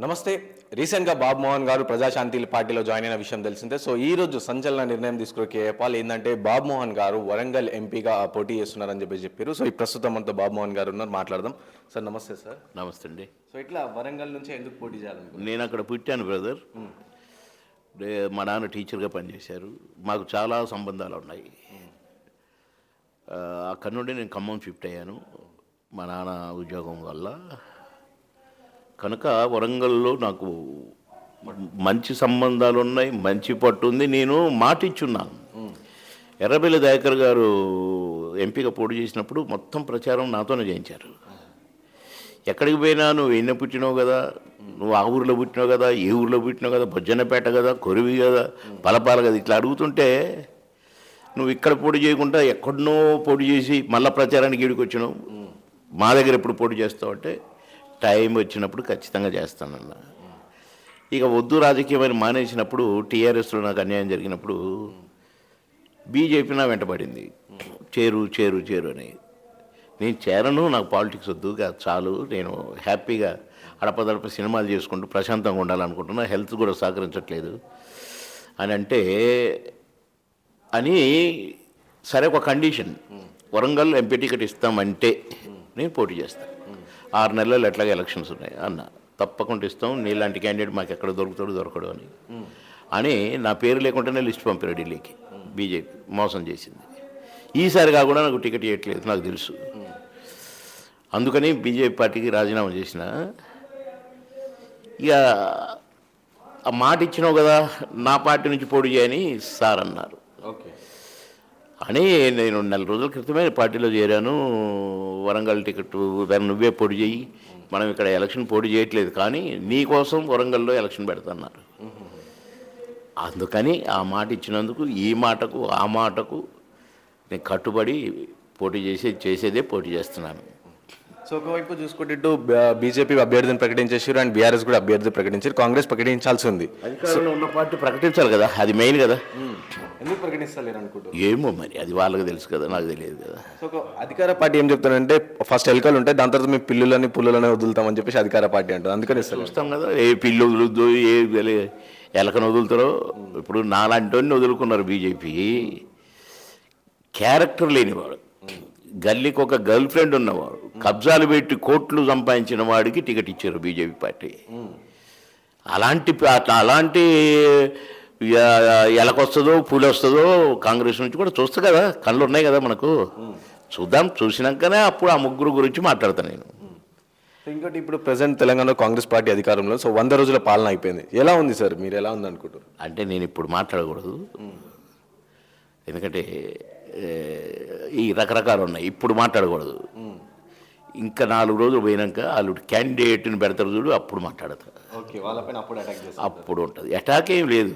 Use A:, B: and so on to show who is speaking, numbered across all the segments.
A: నమస్తే. రీసెంట్గా బాబు మోహన్ గారు ప్రజాశాంతి పార్టీలో జాయిన్ అయిన విషయం తెలిసిందే. సో ఈ రోజు సంచలన నిర్ణయం తీసుకునే కేపాల్ ఏంటంటే బాబు మోహన్ గారు వరంగల్ ఎంపీగా పోటీ చేస్తున్నారని చెప్పి చెప్పారు. సో ఈ ప్రస్తుతం మనతో బాబు మోహన్ గారు ఉన్నారు మాట్లాడదాం. సార్ నమస్తే సార్.
B: నమస్తే అండి.
A: సో ఇట్లా వరంగల్ నుంచి ఎందుకు పోటీ చేయాలనుకుంటున్నారు?
B: నేను అక్కడ పుట్టాను బ్రదర్. మా నాన్న టీచర్గా పనిచేశారు. మాకు చాలా సంబంధాలు ఉన్నాయి. అక్కడ నుండి నేను ఖమ్మం షిఫ్ట్ అయ్యాను. మా నాన్న ఉద్యోగం వల్ల. కనుక వరంగల్లో నాకు మంచి సంబంధాలు ఉన్నాయి మంచి పట్టు ఉంది నేను మాట ఇచ్చున్నాను ఎర్రబెల్లి దయాకర్ గారు ఎంపీగా పోటీ చేసినప్పుడు మొత్తం ప్రచారం నాతోనే చేయించారు. ఎక్కడికి పోయినా నువ్వు ఎన్న పుట్టినావు కదా నువ్వు ఆ ఊరిలో పుట్టినావు కదా ఏ ఊరిలో పుట్టినావు కదా బొజ్జన్నపేట కదా కొరివి కదా పలపాల కదా ఇట్లా అడుగుతుంటే నువ్వు ఇక్కడ పోటీ చేయకుండా ఎక్కడనో పోటీ చేసి మళ్ళా ప్రచారానికి ఈడికి వచ్చినావు మా దగ్గర ఎప్పుడు పోటీ చేస్తావు అంటే టైం వచ్చినప్పుడు ఖచ్చితంగా చేస్తానన్న. ఇక వద్దు రాజకీయం అని మానేసినప్పుడు టీఆర్ఎస్లో నాకు అన్యాయం జరిగినప్పుడు బీజేపీ నా వెంటబడింది. చేరు చేరు చేరు అని. నేను చేరను నాకు పాలిటిక్స్ వద్దు చాలు. నేను హ్యాపీగా అడపదడప సినిమాలు చేసుకుంటూ ప్రశాంతంగా ఉండాలనుకుంటున్నా హెల్త్ కూడా సహకరించట్లేదు అని అంటే అని సరే ఒక కండిషన్. వరంగల్ ఎంపీ టికెట్ ఇస్తామంటే నేను పోటీ చేస్తాను ఆరు నెలలు ఎట్లాగా ఎలక్షన్స్ ఉన్నాయి? అన్న తప్పకుండా ఇస్తాం. నీలాంటి క్యాండిడేట్ మాకు ఎక్కడ దొరుకుతాడు దొరకడు అని. అని నా పేరు లేకుండానే లిస్ట్ పంపారు ఢిల్లీకి. బీజేపీ మోసం చేసింది. ఈసారి కాకుండా నాకు టికెట్ ఇవ్వట్లేదు నాకు తెలుసు. అందుకని బీజేపీ పార్టీకి రాజీనామా చేసిన. ఇక ఆ మాట ఇచ్చినావు కదా నా పార్టీ నుంచి పోటీ చేయని సార్ అన్నారు.
A: ఓకే.
B: అని నేను నెల రోజుల క్రితమే పార్టీలో చేరాను. వరంగల్ టికెట్ దాన్ని నువ్వే పోటీ చేయి మనం ఇక్కడ ఎలక్షన్ పోటీ చేయట్లేదు. కానీ నీ కోసం వరంగల్లో ఎలక్షన్ పెడుతున్నారు. అందుకని ఆ మాట ఇచ్చినందుకు ఈ మాటకు ఆ మాటకు నేను కట్టుబడి పోటీ చేసే చేసేదే పోటీ చేస్తున్నాను.
A: సో ఒకవైపు చూసుకుంటే ఇటు బీజేపీ అభ్యర్థిని ప్రకటించేసారు అండ్ బీఆర్ఎస్ కూడా అభ్యర్థి ప్రకటించారు. కాంగ్రెస్ ప్రకటించాల్సి ఉంది.
B: అధికారంలో ఉన్న పార్టీ ప్రకటించాలి కదా అది మెయిన్ కదా.
A: ఎందుకు ప్రకటిస్తలేరు అనుకుంటున్నారు
B: ఏమో మరి అది వాళ్ళకి తెలుసు కదా నాకు తెలియదు కదా.
A: సో అధికార పార్టీ ఏం చెప్తారంటే ఫస్ట్ ఎలకలు ఉంటాయి దాని తర్వాత మేము పిల్లులని పుల్లులని వదులుతామని చెప్పేసి అధికార పార్టీ అంటారు అందుకని
B: చూస్తాం కదా ఏ పిల్లి వదులుద్దు ఏ ఎలకను వదులుతారో. ఇప్పుడు నాలాంటి వదులుకున్నారు బీజేపీ. క్యారెక్టర్ లేనివాడు. గల్లీకి ఒక గర్ల్ ఫ్రెండ్ ఉన్నవాడు. కబ్జాలు పెట్టి కోట్లు సంపాదించిన వాడికి టికెట్ ఇచ్చారు బీజేపీ పార్టీ. అలాంటి అలాంటి ఎలకొస్తుందో పూలు వస్తుందో కాంగ్రెస్ నుంచి కూడా చూస్తా కదా కళ్ళు ఉన్నాయి కదా మనకు. చూద్దాం చూసినాకనే అప్పుడు ఆ ముగ్గురు గురించి మాట్లాడతాను నేను.
A: ఇంకోటి ఇప్పుడు ప్రెసెంట్ తెలంగాణలో కాంగ్రెస్ పార్టీ అధికారంలో సో వంద రోజుల పాలన అయిపోయింది. ఎలా ఉంది సార్? మీరు ఎలా ఉంది అనుకుంటారు
B: అంటే నేను ఇప్పుడు మాట్లాడకూడదు. ఎందుకంటే ఈ రకరకాలు ఉన్నాయి. ఇప్పుడు మాట్లాడకూడదు. ఇంకా నాలుగు రోజులు పోయినాక వాళ్ళు క్యాండిడేట్ని పెడతారు చూడు అప్పుడు మాట్లాడతారు
A: ఓకే వాళ్ళపైన అప్పుడు అటాక్ చేస్తారు.
B: అప్పుడు ఉంటుంది. అటాక్ ఏం లేదు.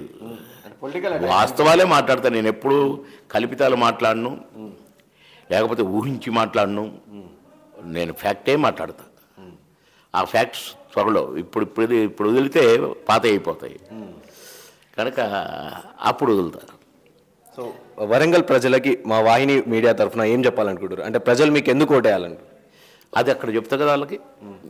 A: పొలిటికల్
B: వాస్తవాలే మాట్లాడతాను నేను ఎప్పుడు కల్పితాలు మాట్లాడను. లేకపోతే ఊహించి మాట్లాడను. నేను ఫ్యాక్టే మాట్లాడతా. ఆ ఫ్యాక్ట్స్ త్వరలో ఇప్పుడు ఇప్పుడు ఇప్పుడు వదిలితే పాత అయిపోతాయి. కనుక అప్పుడు వదులుతారు
A: సో వరంగల్ ప్రజలకి మా వాహిని మీడియా తరఫున ఏం చెప్పాలనుకుంటారు అంటే ప్రజలు మీకు ఎందుకు ఓటేయాలంటారు
B: అది అక్కడ చెప్తా కదా వాళ్ళకి?